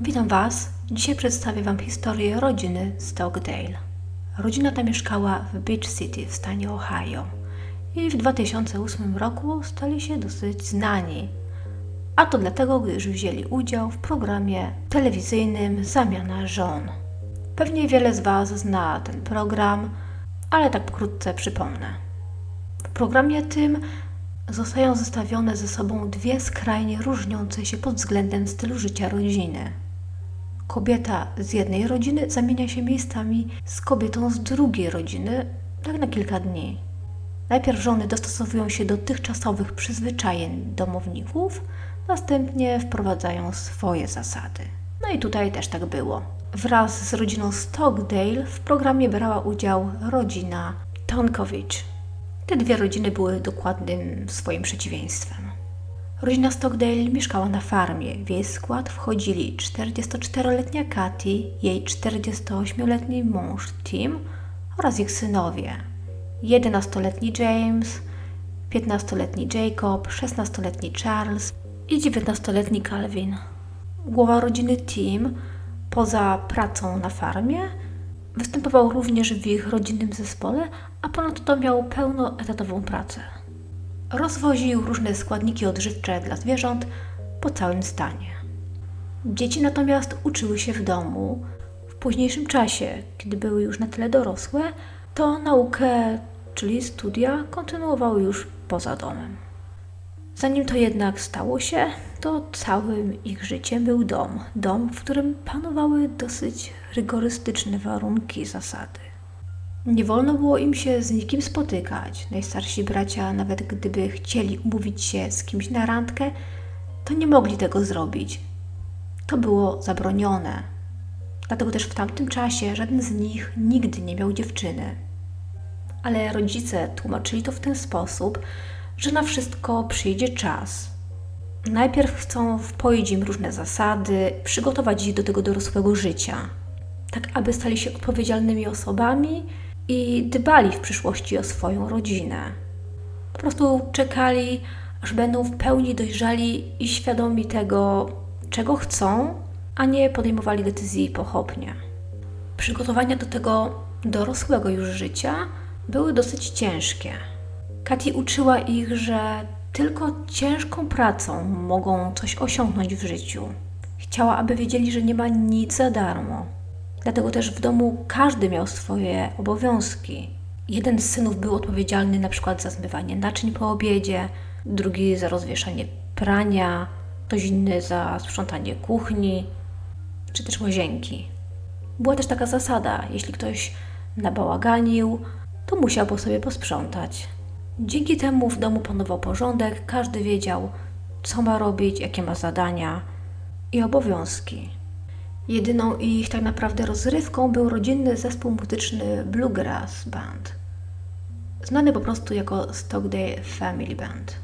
Witam Was. Dzisiaj przedstawię Wam historię rodziny Stockdale. Rodzina ta mieszkała w Beach City w stanie Ohio i w 2008 roku stali się dosyć znani. A to dlatego, gdyż wzięli udział w programie telewizyjnym Zamiana żon. Pewnie wiele z Was zna ten program, ale tak pokrótce przypomnę. W programie tym zostają zestawione ze sobą dwie skrajnie różniące się pod względem stylu życia rodziny. Kobieta z jednej rodziny zamienia się miejscami z kobietą z drugiej rodziny, tak na kilka dni. Najpierw żony dostosowują się do dotychczasowych przyzwyczajeń domowników, następnie wprowadzają swoje zasady. No i tutaj też tak było. Wraz z rodziną Stockdale w programie brała udział rodzina Tonkowicz. Te dwie rodziny były dokładnym swoim przeciwieństwem. Rodzina Stockdale mieszkała na farmie. W jej skład wchodzili 44-letnia Katy, jej 48-letni mąż Tim oraz ich synowie. 11-letni James, 15-letni Jacob, 16-letni Charles i 19-letni Calvin. Głowa rodziny Tim, poza pracą na farmie, występował również w ich rodzinnym zespole, a ponadto miał pełnoetatową pracę. Rozwoził różne składniki odżywcze dla zwierząt po całym stanie. Dzieci natomiast uczyły się w domu. W późniejszym czasie, kiedy były już na tyle dorosłe, to naukę, czyli studia, kontynuowały już poza domem. Zanim to jednak stało się, to całym ich życiem był dom. Dom, w którym panowały dosyć rygorystyczne warunki i zasady. Nie wolno było im się z nikim spotykać. Najstarsi bracia, nawet gdyby chcieli umówić się z kimś na randkę, to nie mogli tego zrobić. To było zabronione. Dlatego też w tamtym czasie żaden z nich nigdy nie miał dziewczyny. Ale rodzice tłumaczyli to w ten sposób, że na wszystko przyjdzie czas. Najpierw chcą wpoić im różne zasady, przygotować ich do tego dorosłego życia, tak aby stali się odpowiedzialnymi osobami i dbali w przyszłości o swoją rodzinę. Po prostu czekali, aż będą w pełni dojrzali i świadomi tego, czego chcą, a nie podejmowali decyzji pochopnie. Przygotowania do tego dorosłego już życia były dosyć ciężkie. Katy uczyła ich, że tylko ciężką pracą mogą coś osiągnąć w życiu. Chciała, aby wiedzieli, że nie ma nic za darmo. Dlatego też w domu każdy miał swoje obowiązki. Jeden z synów był odpowiedzialny na przykład za zmywanie naczyń po obiedzie, drugi za rozwieszanie prania, ktoś inny za sprzątanie kuchni czy też łazienki. Była też taka zasada, jeśli ktoś nabałaganił, to musiał po sobie posprzątać. Dzięki temu w domu panował porządek, każdy wiedział, co ma robić, jakie ma zadania i obowiązki. Jedyną ich tak naprawdę rozrywką był rodzinny zespół muzyczny Bluegrass Band, znany po prostu jako Stockdale Family Band.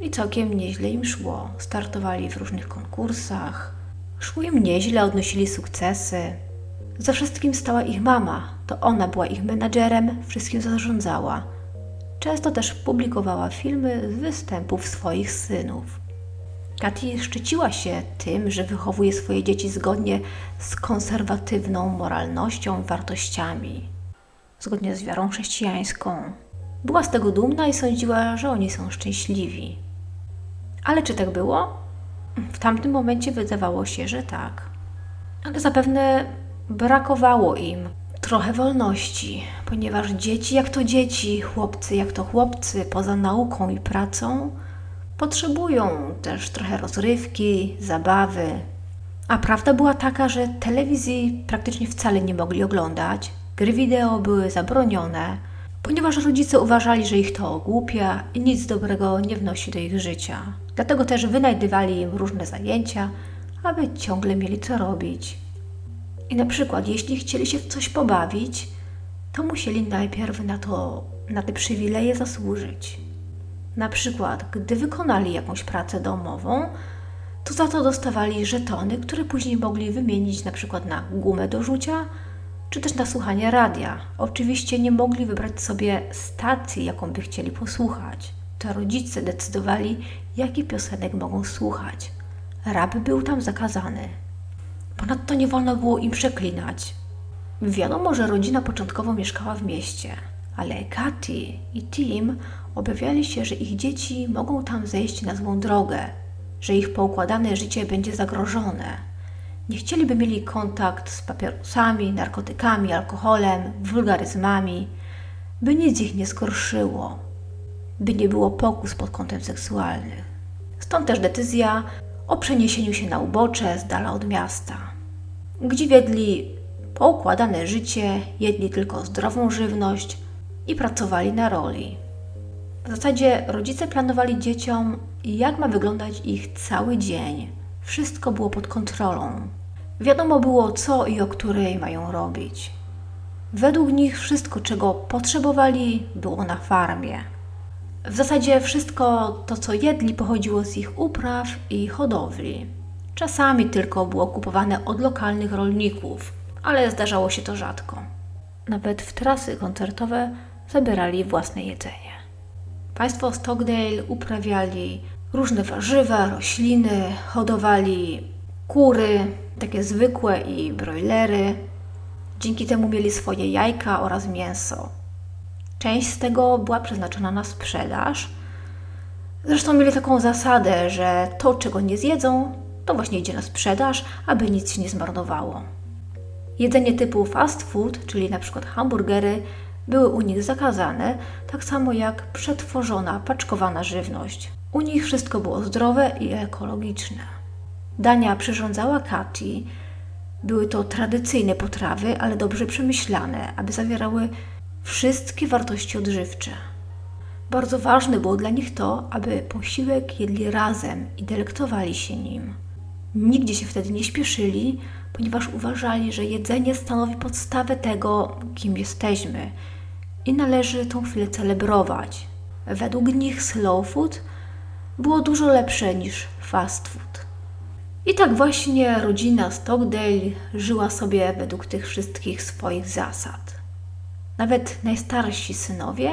I całkiem nieźle im szło. Startowali w różnych konkursach, szło im nieźle, odnosili sukcesy. Za wszystkim stała ich mama, to ona była ich menadżerem, wszystkim zarządzała. Często też publikowała filmy z występów swoich synów. Katy szczyciła się tym, że wychowuje swoje dzieci zgodnie z konserwatywną moralnością i wartościami, zgodnie z wiarą chrześcijańską. Była z tego dumna i sądziła, że oni są szczęśliwi. Ale czy tak było? W tamtym momencie wydawało się, że tak. Ale zapewne brakowało im trochę wolności, ponieważ dzieci jak to dzieci, chłopcy jak to chłopcy, poza nauką i pracą, potrzebują też trochę rozrywki, zabawy. A prawda była taka, że telewizji praktycznie wcale nie mogli oglądać, gry wideo były zabronione, ponieważ rodzice uważali, że ich to ogłupia i nic dobrego nie wnosi do ich życia. Dlatego też wynajdywali im różne zajęcia, aby ciągle mieli co robić. I na przykład, jeśli chcieli się w coś pobawić, to musieli najpierw na to, na te przywileje zasłużyć. Na przykład, gdy wykonali jakąś pracę domową, to za to dostawali żetony, które później mogli wymienić na przykład na gumę do rzucia, czy też na słuchanie radia. Oczywiście nie mogli wybrać sobie stacji, jaką by chcieli posłuchać. To rodzice decydowali, jaki piosenek mogą słuchać. Rap był tam zakazany. Ponadto nie wolno było im przeklinać. Wiadomo, że rodzina początkowo mieszkała w mieście, ale Katy i Tim obawiali się, że ich dzieci mogą tam zejść na złą drogę, że ich poukładane życie będzie zagrożone. Nie chcieliby mieli kontakt z papierosami, narkotykami, alkoholem, wulgaryzmami, by nic ich nie zgorszyło, by nie było pokus pod kątem seksualnym. Stąd też decyzja o przeniesieniu się na ubocze z dala od miasta, gdzie wiedli poukładane życie, jedli tylko zdrową żywność i pracowali na roli. W zasadzie rodzice planowali dzieciom, jak ma wyglądać ich cały dzień. Wszystko było pod kontrolą. Wiadomo było, co i o której mają robić. Według nich wszystko, czego potrzebowali, było na farmie. W zasadzie wszystko to, co jedli, pochodziło z ich upraw i hodowli. Czasami tylko było kupowane od lokalnych rolników, ale zdarzało się to rzadko. Nawet w trasy koncertowe zabierali własne jedzenie. Państwo Stockdale uprawiali różne warzywa, rośliny, hodowali kury, takie zwykłe i broilery. Dzięki temu mieli swoje jajka oraz mięso. Część z tego była przeznaczona na sprzedaż. Zresztą mieli taką zasadę, że to, czego nie zjedzą, to właśnie idzie na sprzedaż, aby nic się nie zmarnowało. Jedzenie typu fast food, czyli na przykład hamburgery, były u nich zakazane, tak samo jak przetworzona, paczkowana żywność. U nich wszystko było zdrowe i ekologiczne. Dania przyrządzała Katy. Były to tradycyjne potrawy, ale dobrze przemyślane, aby zawierały wszystkie wartości odżywcze. Bardzo ważne było dla nich to, aby posiłek jedli razem i delektowali się nim. Nigdzie się wtedy nie śpieszyli, ponieważ uważali, że jedzenie stanowi podstawę tego, kim jesteśmy i należy tą chwilę celebrować. Według nich slow food było dużo lepsze niż fast food. I tak właśnie rodzina Stockdale żyła sobie według tych wszystkich swoich zasad. Nawet najstarsi synowie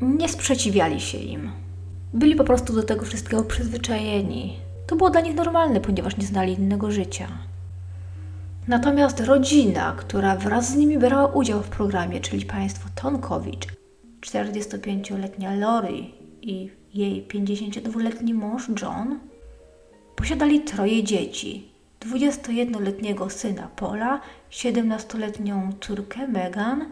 nie sprzeciwiali się im. Byli po prostu do tego wszystkiego przyzwyczajeni. To było dla nich normalne, ponieważ nie znali innego życia. Natomiast rodzina, która wraz z nimi brała udział w programie, czyli państwo Tonkowicz, 45-letnia Lori i jej 52-letni mąż John, posiadali troje dzieci. 21-letniego syna Paula, 17-letnią córkę Megan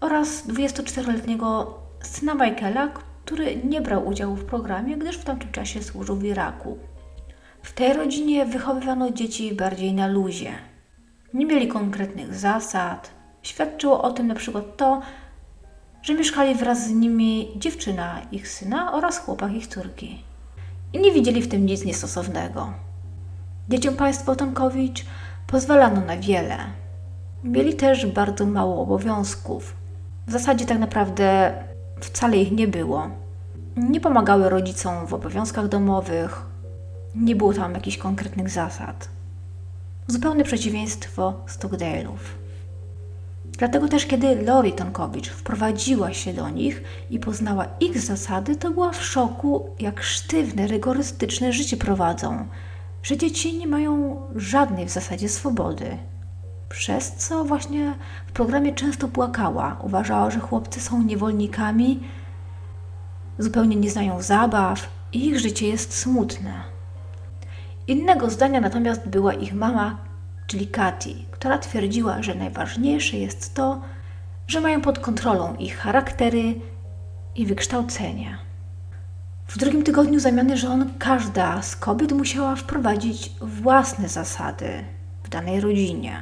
oraz 24-letniego syna Michaela, który nie brał udziału w programie, gdyż w tamtym czasie służył w Iraku. W tej rodzinie wychowywano dzieci bardziej na luzie. Nie mieli konkretnych zasad. Świadczyło o tym na przykład to, że mieszkali wraz z nimi dziewczyna ich syna oraz chłopak ich córki. I nie widzieli w tym nic niestosownego. Dzieciom państwo Tonkowicz pozwalano na wiele. Mieli też bardzo mało obowiązków. W zasadzie tak naprawdę wcale ich nie było. Nie pomagały rodzicom w obowiązkach domowych, nie było tam jakichś konkretnych zasad. Zupełne przeciwieństwo Stockdale'ów. Dlatego też, kiedy Lori Tonkowicz wprowadziła się do nich i poznała ich zasady, to była w szoku, jak sztywne, rygorystyczne życie prowadzą, że dzieci nie mają żadnej w zasadzie swobody. Przez co właśnie w programie często płakała. Uważała, że chłopcy są niewolnikami, zupełnie nie znają zabaw i ich życie jest smutne. Innego zdania natomiast była ich mama, czyli Katy, która twierdziła, że najważniejsze jest to, że mają pod kontrolą ich charaktery i wykształcenie. W drugim tygodniu zamiany żon każda z kobiet musiała wprowadzić własne zasady w danej rodzinie.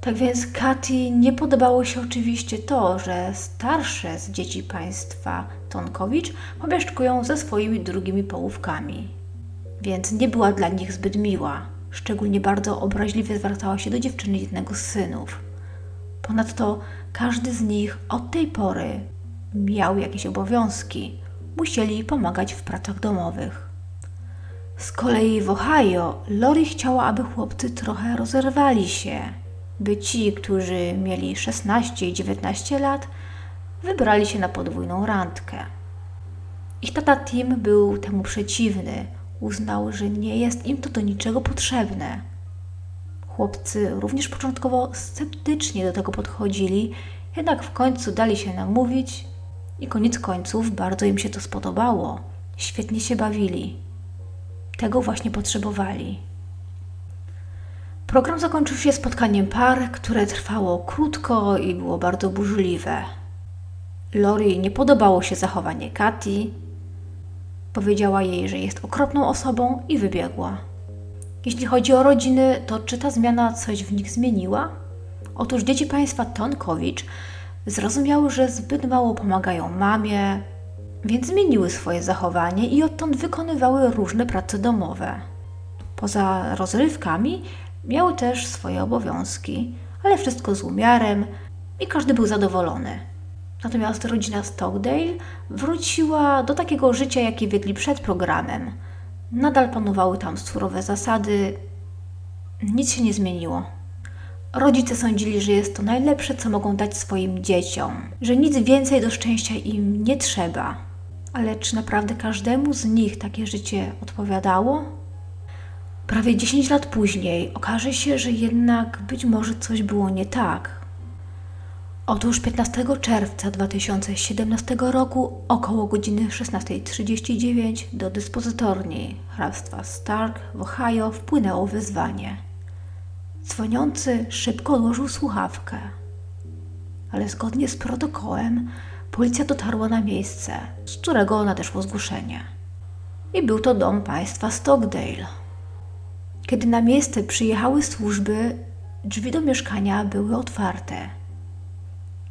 Tak więc Katy nie podobało się oczywiście to, że starsze z dzieci państwa Tonkowicz pomieszkują ze swoimi drugimi połówkami. Więc nie była dla nich zbyt miła. Szczególnie bardzo obraźliwie zwracała się do dziewczyny jednego z synów. Ponadto każdy z nich od tej pory miał jakieś obowiązki. Musieli pomagać w pracach domowych. Z kolei w Ohio Lori chciała, aby chłopcy trochę rozerwali się by ci, którzy mieli 16 i 19 lat, wybrali się na podwójną randkę. Ich tata Tim był temu przeciwny. Uznał, że nie jest im to do niczego potrzebne. Chłopcy również początkowo sceptycznie do tego podchodzili, jednak w końcu dali się namówić i koniec końców bardzo im się to spodobało. Świetnie się bawili. Tego właśnie potrzebowali. Program zakończył się spotkaniem par, które trwało krótko i było bardzo burzliwe. Lori nie podobało się zachowanie Katy. Powiedziała jej, że jest okropną osobą i wybiegła. Jeśli chodzi o rodziny, to czy ta zmiana coś w nich zmieniła? Otóż dzieci państwa Tonkowicz zrozumiały, że zbyt mało pomagają mamie, więc zmieniły swoje zachowanie i odtąd wykonywały różne prace domowe. Poza rozrywkami miały też swoje obowiązki, ale wszystko z umiarem i każdy był zadowolony. Natomiast rodzina Stockdale wróciła do takiego życia, jakie wiedli przed programem. Nadal panowały tam surowe zasady. Nic się nie zmieniło. Rodzice sądzili, że jest to najlepsze, co mogą dać swoim dzieciom, że nic więcej do szczęścia im nie trzeba. Ale czy naprawdę każdemu z nich takie życie odpowiadało? Prawie 10 lat później okaże się, że jednak być może coś było nie tak. Otóż 15 czerwca 2017 roku około godziny 16.39 do dyspozytorni hrabstwa Stark w Ohio wpłynęło wezwanie. Dzwoniący szybko odłożył słuchawkę, ale zgodnie z protokołem policja dotarła na miejsce, z którego nadeszło zgłoszenie. I był to dom państwa Stockdale. Kiedy na miejsce przyjechały służby, drzwi do mieszkania były otwarte.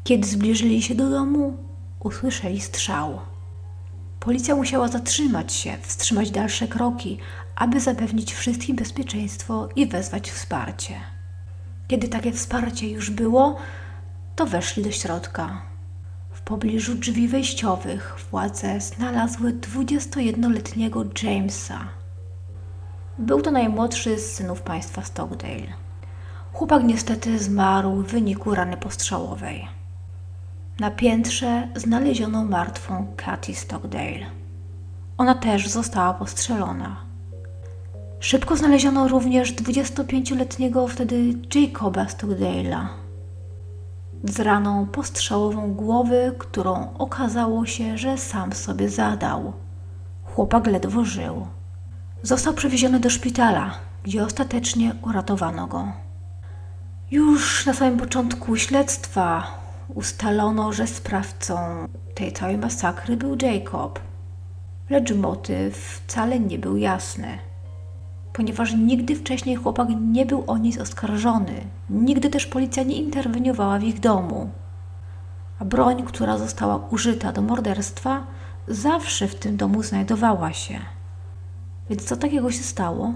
Kiedy zbliżyli się do domu, usłyszeli strzał. Policja musiała zatrzymać się, wstrzymać dalsze kroki, aby zapewnić wszystkim bezpieczeństwo i wezwać wsparcie. Kiedy takie wsparcie już było, to weszli do środka. W pobliżu drzwi wejściowych władze znalazły 21-letniego Jamesa. Był to najmłodszy z synów państwa Stockdale. Chłopak niestety zmarł w wyniku rany postrzałowej. Na piętrze znaleziono martwą Katy Stockdale. Ona też została postrzelona. Szybko znaleziono również 25-letniego wtedy Jacoba Stockdale'a z raną postrzałową głowy, którą okazało się, że sam sobie zadał. Chłopak ledwo żył. Został przewieziony do szpitala, gdzie ostatecznie uratowano go. Już na samym początku śledztwa ustalono, że sprawcą tej całej masakry był Jacob. Lecz motyw wcale nie był jasny, ponieważ nigdy wcześniej chłopak nie był o nic oskarżony, nigdy też policja nie interweniowała w ich domu. A broń, która została użyta do morderstwa, zawsze w tym domu znajdowała się. Więc co takiego się stało?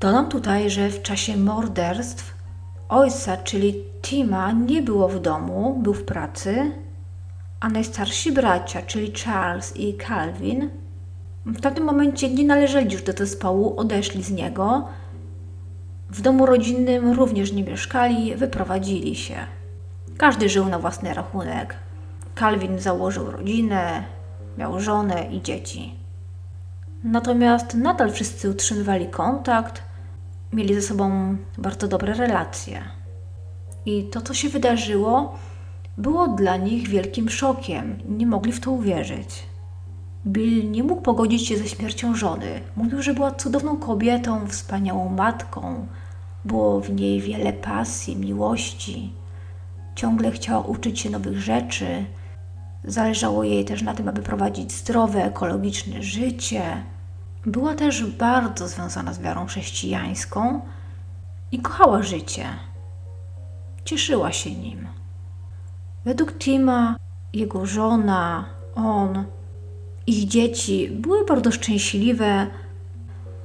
Dodam tutaj, że w czasie morderstw ojca, czyli Tima, nie było w domu, był w pracy, a najstarsi bracia, czyli Charles i Calvin, w tamtym momencie nie należeli już do zespołu, odeszli z niego. W domu rodzinnym również nie mieszkali, wyprowadzili się. Każdy żył na własny rachunek. Calvin założył rodzinę, miał żonę i dzieci. Natomiast nadal wszyscy utrzymywali kontakt, mieli ze sobą bardzo dobre relacje. I to, co się wydarzyło, było dla nich wielkim szokiem. Nie mogli w to uwierzyć. Bill nie mógł pogodzić się ze śmiercią żony. Mówił, że była cudowną kobietą, wspaniałą matką. Było w niej wiele pasji, miłości. Ciągle chciała uczyć się nowych rzeczy. Zależało jej też na tym, aby prowadzić zdrowe, ekologiczne życie. Była też bardzo związana z wiarą chrześcijańską i kochała życie. Cieszyła się nim. Według Tima, jego żona, on, ich dzieci były bardzo szczęśliwe.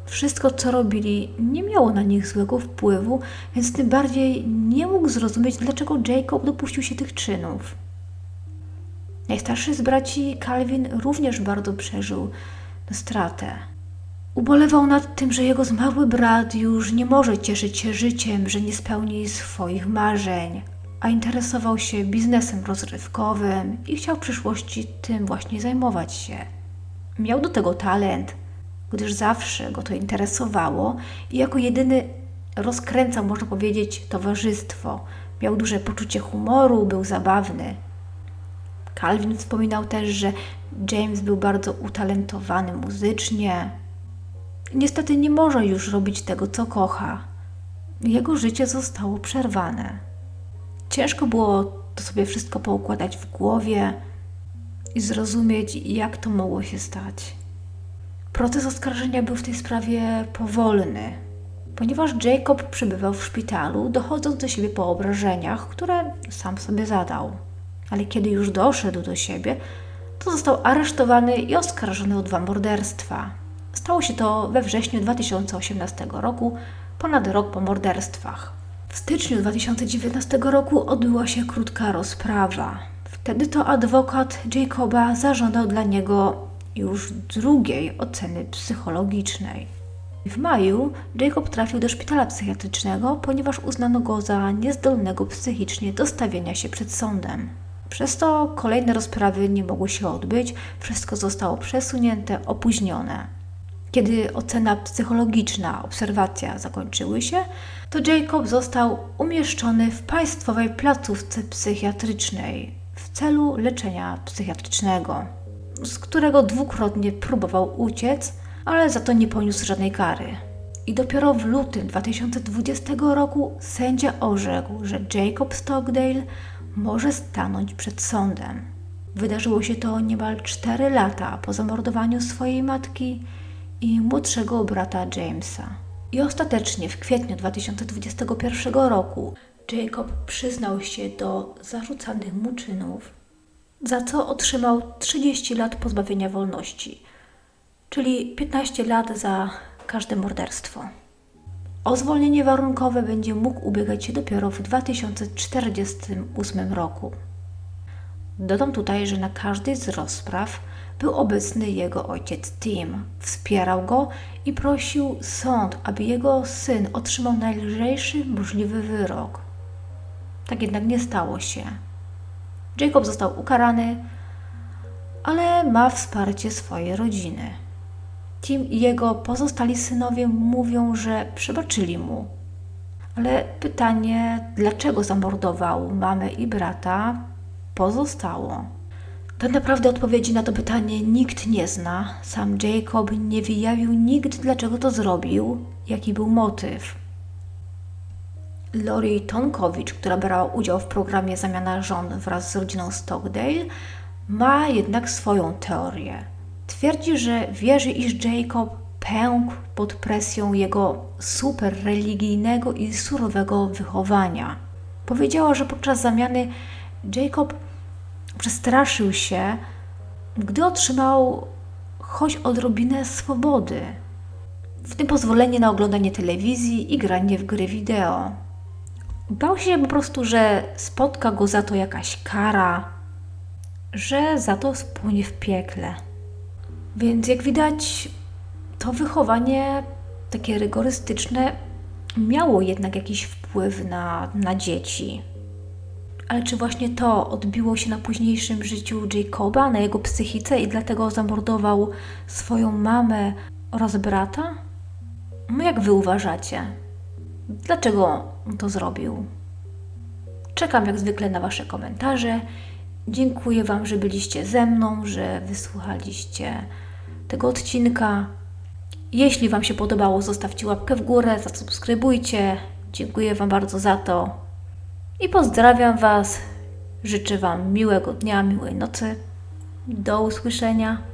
Wszystko, co robili, nie miało na nich złego wpływu, więc tym bardziej nie mógł zrozumieć, dlaczego Jacob dopuścił się tych czynów. Najstarszy z braci, Calvin, również bardzo przeżył stratę. Ubolewał nad tym, że jego zmarły brat już nie może cieszyć się życiem, że nie spełni swoich marzeń, a interesował się biznesem rozrywkowym i chciał w przyszłości tym właśnie zajmować się. Miał do tego talent, gdyż zawsze go to interesowało i jako jedyny rozkręcał, można powiedzieć, towarzystwo. Miał duże poczucie humoru, był zabawny. Calvin wspominał też, że James był bardzo utalentowany muzycznie. Niestety nie może już robić tego, co kocha. Jego życie zostało przerwane. Ciężko było to sobie wszystko poukładać w głowie i zrozumieć, jak to mogło się stać. Proces oskarżenia był w tej sprawie powolny, ponieważ Jacob przebywał w szpitalu, dochodząc do siebie po obrażeniach, które sam sobie zadał. Ale kiedy już doszedł do siebie, to został aresztowany i oskarżony o dwa morderstwa. Stało się to we wrześniu 2018 roku, ponad rok po morderstwach. W styczniu 2019 roku odbyła się krótka rozprawa. Wtedy to adwokat Jacoba zażądał dla niego już drugiej oceny psychologicznej. W maju Jacob trafił do szpitala psychiatrycznego, ponieważ uznano go za niezdolnego psychicznie do stawienia się przed sądem. Przez to kolejne rozprawy nie mogły się odbyć, wszystko zostało przesunięte, opóźnione. Kiedy ocena psychologiczna, obserwacja zakończyły się, to Jacob został umieszczony w państwowej placówce psychiatrycznej w celu leczenia psychiatrycznego, z którego dwukrotnie próbował uciec, ale za to nie poniósł żadnej kary. I dopiero w lutym 2020 roku sędzia orzekł, że Jacob Stockdale może stanąć przed sądem. Wydarzyło się to niemal 4 lata po zamordowaniu swojej matki i młodszego brata Jamesa. I ostatecznie w kwietniu 2021 roku Jacob przyznał się do zarzucanych mu czynów, za co otrzymał 30 lat pozbawienia wolności, czyli 15 lat za każde morderstwo. O zwolnienie warunkowe będzie mógł ubiegać się dopiero w 2048 roku. Dodam tutaj, że na każdej z rozpraw był obecny jego ojciec Tim. Wspierał go i prosił sąd, aby jego syn otrzymał najlżejszy możliwy wyrok. Tak jednak nie stało się. Jacob został ukarany, ale ma wsparcie swojej rodziny. Tim i jego pozostali synowie mówią, że przebaczyli mu. Ale pytanie, dlaczego zamordował mamę i brata, pozostało. Tak naprawdę odpowiedzi na to pytanie nikt nie zna. Sam Jacob nie wyjawił nigdy, dlaczego to zrobił, jaki był motyw. Lori Tonkowicz, która brała udział w programie Zamiana Żon wraz z rodziną Stockdale, ma jednak swoją teorię. Twierdzi, że wierzy, iż Jacob pękł pod presją jego super religijnego i surowego wychowania. Powiedziała, że podczas zamiany Jacob przestraszył się, gdy otrzymał choć odrobinę swobody, w tym pozwolenie na oglądanie telewizji i granie w gry wideo. Bał się po prostu, że spotka go za to jakaś kara, że za to spłonie w piekle. Więc jak widać, to wychowanie takie rygorystyczne miało jednak jakiś wpływ na, na dzieci. Ale czy właśnie to odbiło się na późniejszym życiu Jacoba, na jego psychice i dlatego zamordował swoją mamę oraz brata? No jak wy uważacie? Dlaczego to zrobił? Czekam jak zwykle na Wasze komentarze. Dziękuję Wam, że byliście ze mną, że wysłuchaliście tego odcinka. Jeśli Wam się podobało, zostawcie łapkę w górę, zasubskrybujcie. Dziękuję Wam bardzo za to. I pozdrawiam Was. Życzę Wam miłego dnia, miłej nocy. Do usłyszenia.